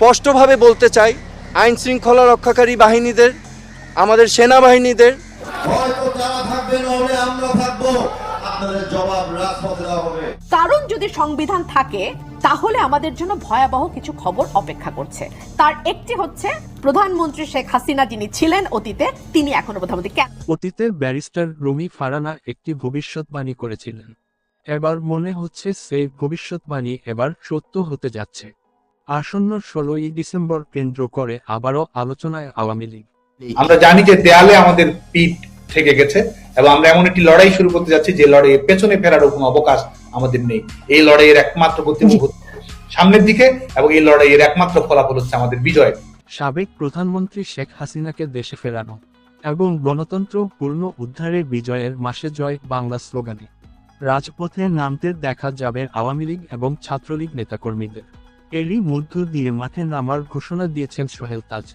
স্পষ্টভাবে বলতে চাই আইন শৃঙ্খলা রক্ষাকারী বাহিনীদের আমাদের সেনাবাহিনীদের। হয়তো তারা থাকবে নাহলে আমরা থাকব আপনাদের জবাব রাজপথে দেওয়া হবে। কারণ যদি সংবিধান থাকে তাহলে আমাদের জন্য ভয়াবহ কিছু খবর অপেক্ষা করছে। তার একটি হচ্ছে প্রধানমন্ত্রী শেখ হাসিনা যিনি ছিলেন অতীতে তিনি এখনও প্রধানমন্ত্রী কেন? অতীতে ব্যারিস্টার রুমি ফারানা একটি ভবিষ্যৎবাণী করেছিলেন। এবার মনে হচ্ছে সেই ভবিষ্যৎবাণী এবার সত্য হতে যাচ্ছে। আসন্ন ষোলোই ডিসেম্বর কেন্দ্র করে আবারও আলোচনায় আওয়ামী লীগ। আমরা জানি যে দেয়ালে আমাদের পিঠ থেকে গেছে এবং আমরা এমন একটি লড়াই শুরু করতে যাচ্ছি যে লড়াইয়ের পেছনে ফেরার কোনো অবকাশ আমাদের নেই। এই লড়াইয়ের একমাত্র হচ্ছে সামনের দিকে এবং এই লড়াইয়ের একমাত্র ফলাফল হচ্ছে আমাদের বিজয়। সাবেক প্রধানমন্ত্রী শেখ হাসিনাকে দেশে ফেরানো এবং গণতন্ত্র পূর্ণ উদ্ধারের বিজয়ের মাসে জয় বাংলা স্লোগানে। রাজপথে নামতে দেখা যাবে আওয়ামী লীগ এবং ছাত্রলীগ নেতাকর্মীদের। এরই মধ্য দিয়ে মাঠে নামার ঘোষণা দিয়েছেন সোহেল তাজ।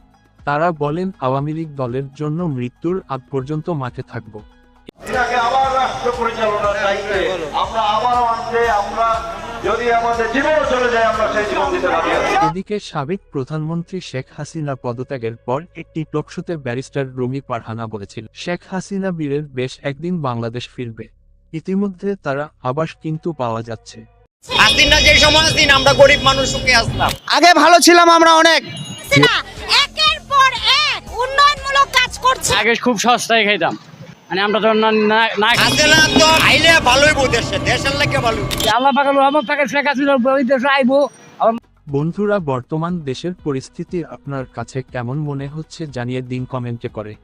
তারা বলেন আওয়ামী লীগ দলের জন্য মৃত্যুর আগ পর্যন্ত মাঠে থাকব। আবার রাষ্ট্র পরিচালনার দায়িত্বে আমরা আবার আমরা যদি আমাদের জীবন চলে যায় আমরা সেই জীবন দিতে রাজি এদিকে সাবেক প্রধানমন্ত্রী শেখ হাসিনা পদত্যাগের পর একটি টকশোতে ব্যারিস্টার রুমি পারহানা বলেছিল শেখ হাসিনা বীরের বেশ একদিন বাংলাদেশ ফিরবে। ইতিমধ্যে তারা আবাস কিন্তু পাওয়া যাচ্ছে। হাসিনা যে সময় দিন আমরা গরিব মানুষ সুখে আসলাম। আগে ভালো ছিলাম আমরা অনেক। একের পর এক উন্নয়নমূলক কাজ করছে। আগে খুব সস্তায় খাইতাম। মানে আমরা তো না না- না হাসিনা তো আইলে ভালোই দেশের লাগে ভালো আল্লাহ পাকাল আমার টাকা শেখ হাসিনা ওই দেশে আইবো। বন্ধুরা বর্তমান দেশের পরিস্থিতি আপনার কাছে কেমন মনে হচ্ছে জানিয়ে দিন কমেন্টে করে।